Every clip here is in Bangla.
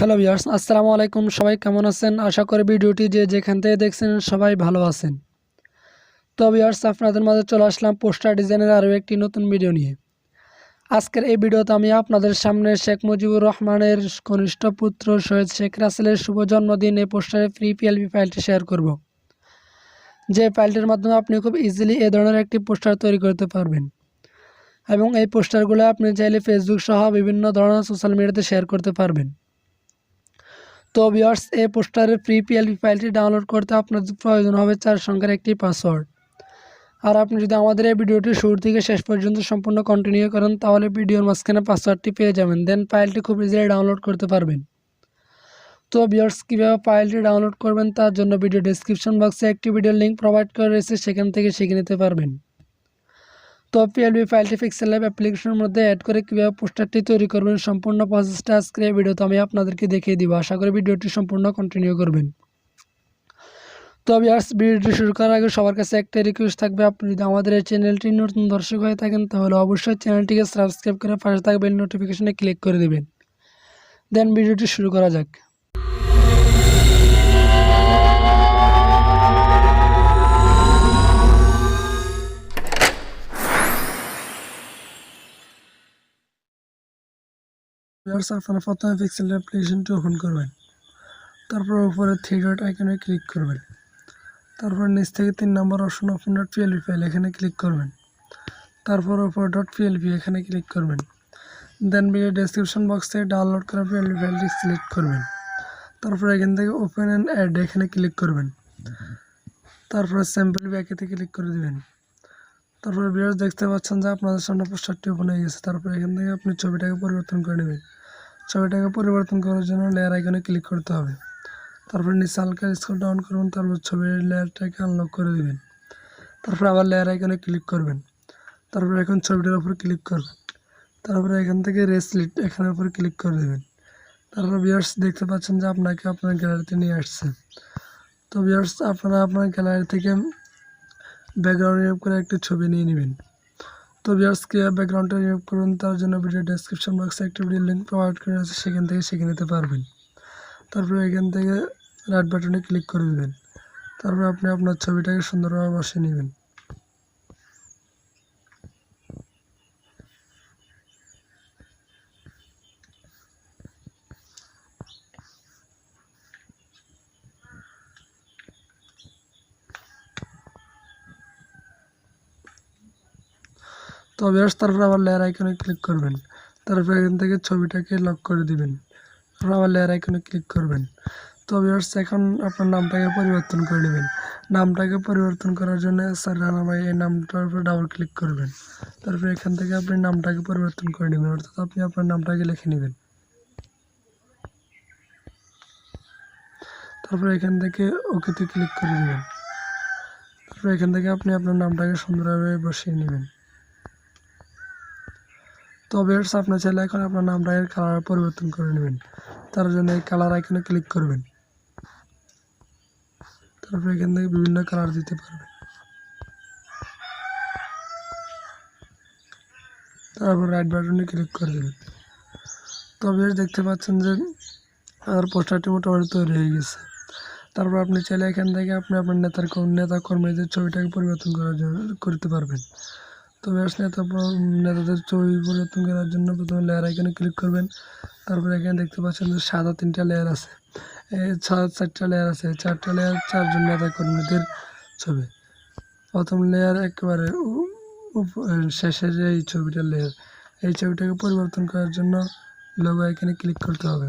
হ্যালো ভিউয়ার্স আসসালামু আলাইকুম। সবাই কেমন আছেন? আশা করি ভিডিওটি যে যেখান থেকে দেখছেন সবাই ভালো আছেন। তো ভিউয়ার্স আপনাদের মাঝে চলে আসলাম পোস্টার ডিজাইনের আরও একটি নতুন ভিডিও নিয়ে। আজকের এই ভিডিওতে আমি আপনাদের সামনে শেখ মুজিবুর রহমানের কনিষ্ঠ পুত্র সৈয়দ শেখ রাসেলের শুভ জন্মদিন এই পোস্টারে ফ্রি পিএলপি ফাইলটি শেয়ার করব। যে ফাইলটির মাধ্যমে আপনি খুব ইজিলি এ ধরনের একটি পোস্টার তৈরি করতে পারবেন। এবং এই পোস্টারগুলো আপনি চাইলে ফেসবুক সহ বিভিন্ন ধরনের সোশ্যাল মিডিয়াতে শেয়ার করতে পারবেন। তো ভিউয়ার্স এই পোস্টারের ফ্রি পিএলপি ফাইলটি ডাউনলোড করতে আপনার প্রয়োজন হবে চার সংখ্যার একটি পাসওয়ার্ড আর আপনি যদি আমাদের এই ভিডিওটি শুরু থেকে শেষ পর্যন্ত সম্পূর্ণ কন্টিনিউ করেন, তাহলে ভিডিওর মাঝখানে পাসওয়ার্ডটি পেয়ে যাবেন। দেন ফাইলটি খুব ইজিলি ডাউনলোড করতে পারবেন। তো ভিউয়ার্স কীভাবে ফাইলটি ডাউনলোড করবেন তার জন্য ভিডিও ডিসক্রিপশন বক্সে একটি ভিডিও লিঙ্ক প্রোভাইড করে রয়েছে, সেখান থেকে শিখে নিতে পারবেন। তো পিএলবি ফাইলটি পিক্সেল ল্যাব অ্যাপ্লিকেশনের মধ্যে অ্যাড করে কীভাবে পোস্টারটি তৈরি করবেন, সম্পূর্ণ প্রসেসটা আজকের এই ভিডিওতে আমি আপনাদেরকে দেখিয়ে দিব। আশা করি ভিডিওটি সম্পূর্ণ কন্টিনিউ করবেন। তো ভিউয়ার্স ভিডিওটি শুরু করার আগে সবার কাছে একটা রিকোয়েস্ট থাকবে, আপনি যদি আমাদের এই চ্যানেলটি নতুন দর্শক হয়ে থাকেন, তাহলে অবশ্যই চ্যানেলটিকে সাবস্ক্রাইব করে পাশে থাকবেন নোটিফিকেশনে ক্লিক করে দেবেন। দেন ভিডিওটি শুরু করা যাক। ভিউয়ার্স আপনারা প্রথমে পিক্সেল অ্যাপ্লিকেশনটি ওপেন করবেন। তারপর উপরে থ্রি ডট আইকনে ক্লিক করবেন। তারপর নিচ থেকে তিন নম্বর option open dot P L P file এখানে ক্লিক করবেন। তারপর উপর ডট পিএলপি এখানে ক্লিক করবেন। দেন ভিডিও ডেসক্রিপশন বক্স থেকে ডাউনলোড করা পিএলপি ফাইলটি সিলেক্ট করবেন। তারপর এখান থেকে ওপেন অ্যান্ড অ্যাড এখানে ক্লিক করবেন। তারপর স্যাম্পল ব্যাকেতে ক্লিক করে দেবেন। তারপরে ভিউয়ার্স দেখতে পাচ্ছেন যে আপনাদের সামনে পোস্টারটি ওপেন হয়ে গেছে। তারপর এখান থেকে আপনি ছবিটাকে পরিবর্তন করে নেবেন। ছবিটাকে পরিবর্তন করার জন্য লেয়ার আইকনে ক্লিক করতে হবে। তারপর নিচে হালকা স্ক্রল ডাউন করবেন তারপর ছবির লেয়ারটাকে আনলক করে দেবেন। তারপর আবার লেয়ার আইকনে ক্লিক করবেন। তারপর এখন ছবিটার উপর ক্লিক করবেন। তারপরে এখান থেকে রেসলিট এখানের উপর ক্লিক করে দেবেন। তারপর ভিউয়ার্স দেখতে পাচ্ছেন যে আপনাকে আপনার গ্যালারিতে নিয়ে আসছে। তো ভিউয়ার্স আপনারা আপনার গ্যালারি থেকে ব্যাকগ্রাউন্ড করে একটি ছবি নিয়ে নেবেন। তো ভিউয়ার্স কীভাবে ব্যাকগ্রাউন্ডটা রিমুভ করুন, তার জন্য ভিডিও ডেসক্রিপশন বক্সে একটা ভিডিও লিঙ্ক প্রোভাইড করে আছে, সেখান থেকে শিখে নিতে পারবেন। তারপরে এখান থেকে রাইট বাটনে ক্লিক করে দেবেন। তারপর আপনি আপনার ছবিটাকে সুন্দরভাবে বসিয়ে নেবেন। তো ভিউয়ার্স তারপর আবার লেয়ার আইকনে ক্লিক করবেন। তারপর এখান থেকে ছবিটাকে লক করে দিবেন। তারপর আবার লেয়ার আইকনে ক্লিক করবেন। তো ভিউয়ার্স এখন আপনার নামটাকে পরিবর্তন করে নেবেন। নামটাকে পরিবর্তন করার জন্য স্যার রানা ভাই এই নামটার উপর ডাবল ক্লিক করবেন। তারপর এখান থেকে আপনি নামটাকে পরিবর্তন করে নেবেন। অর্থাৎ আপনি আপনার নামটাকে লিখে নেবেন। তারপর এখান থেকে ওকেতে ক্লিক করে দেবেন। তারপর এখান থেকে আপনি আপনার নামটাকে সুন্দরভাবে বসিয়ে নেবেন। তো ভিউয়ার্স আপনার চাইলে এখন আপনার নামটাকে কালার পরিবর্তন করে নেবেন। তার জন্য এই কালার আইকনে ক্লিক করবেন। তারপর এখান থেকে বিভিন্ন কালার দিতে পারবেন। তারপর রাইট বাটনে ক্লিক করে দেবেন। তবে দেখতে পাচ্ছেন যে আমার পোস্টারটি মোটামুটি তৈরি হয়ে গেছে। তারপর আপনি চাইলে এখান থেকে আপনি আপনার নেতার নেতা কর্মীদের ছবিটাকে পরিবর্তন করার জন্য করতে পারবেন। তো ব্যাস নেতা নেতাদের ছবি পরিবর্তন করার জন্য প্রথমে লেয়ার আইকনে ক্লিক করবেন। তারপরে এখানে দেখতে পাচ্ছেন যে সাদা তিনটা লেয়ার আছে। সাদা চারটা লেয়ার আছে। চারটা লেয়ার চারজন নেতা কর্মীদের ছবি। প্রথম লেয়ার একেবারে শেষের এই ছবিটার লেয়ার এই ছবিটাকে পরিবর্তন করার জন্য লোগো আইকনে ক্লিক করতে হবে।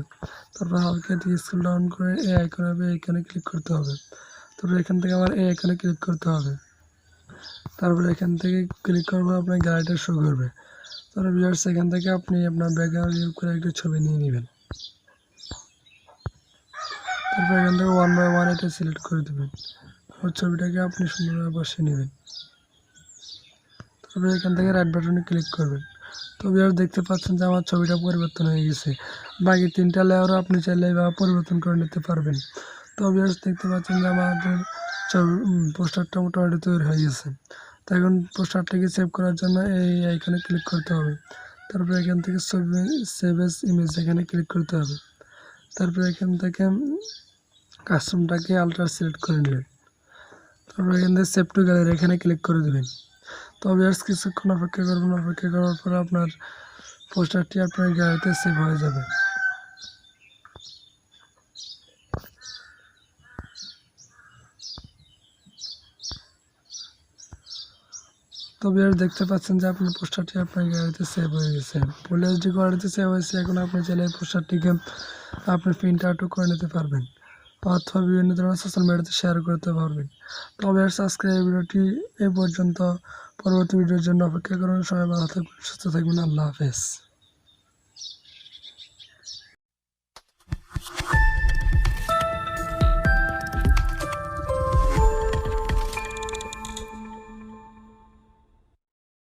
তারপর হালকা দিয়ে স্কুল ডাউন করে এ আইকনে হবে এইখানে ক্লিক করতে হবে। তারপর এখান থেকে আবার এই আইকনে ক্লিক করতে হবে। তারপরে এখান থেকে ক্লিক করব, আপনার গ্যালারিটা শো করবে। তারপর ভিউয়ার্স এখান থেকে আপনি আপনার ব্যাকগ্রাউন্ড ইউজ করে একটা ছবি নিয়ে নেবেন। তারপর এখান থেকে ওয়ান বাই ওয়ান এটা সিলেক্ট করে দেবেন। তারপর ছবিটাকে আপনি সুন্দরভাবে বসিয়ে নেবেন। তারপরে এখান থেকে রাইট বাটনে ক্লিক করবেন। তো ভিউয়ার্স দেখতে পাচ্ছেন যে আমার ছবিটা পরিবর্তন হয়ে গেছে। বাকি তিনটা লেয়ারও আপনি চাইলে এভাবে পরিবর্তন করে নিতে পারবেন। তো ভিউয়ার্স দেখতে পাচ্ছেন যে আমাদের ছবি পোস্টারটা মোটামুটি তৈরি হয়ে গেছে। এখন পোস্টারটিকে সেভ করার জন্য এই আইকনে ক্লিক করতে হবে। তারপরে এখান থেকে ছবি সেভ ইমেজ এখানে ক্লিক করতে হবে। তারপরে এখান থেকে কাস্টমটাকে আলট্রা সিলেক্ট করে নেবেন। তারপরে এখান থেকে সেভ টু গ্যালারি এখানে ক্লিক করে দেবেন। তবে আর কিছুক্ষণ অপেক্ষা করবেন। অপেক্ষা করার পরে আপনার পোস্টারটি আপনার গ্যালারিতে সেভ হয়ে যাবে। তবে আর দেখতে পাচ্ছেন যে আপনার পোস্টারটি আপনার গাড়িতে সেভ হয়ে গেছে। ফুল এইচডি কোয়ালিটিতে সেভ হয়েছে, এখন আপনি চাইলে এই পোস্টারটিকে আপনি প্রিন্ট আউটও করে নিতে পারবেন অথবা বিভিন্ন ধরনের সোশ্যাল মিডিয়াতে শেয়ার করতে পারবেন। তবে আর সাবস্ক্রাইব ভিডিওটি এ পর্যন্ত। পরবর্তী ভিডিওর জন্য অপেক্ষা করুন। সবাই ভালো থাকবেন, সুস্থ থাকবেন। আল্লাহ হাফেজ।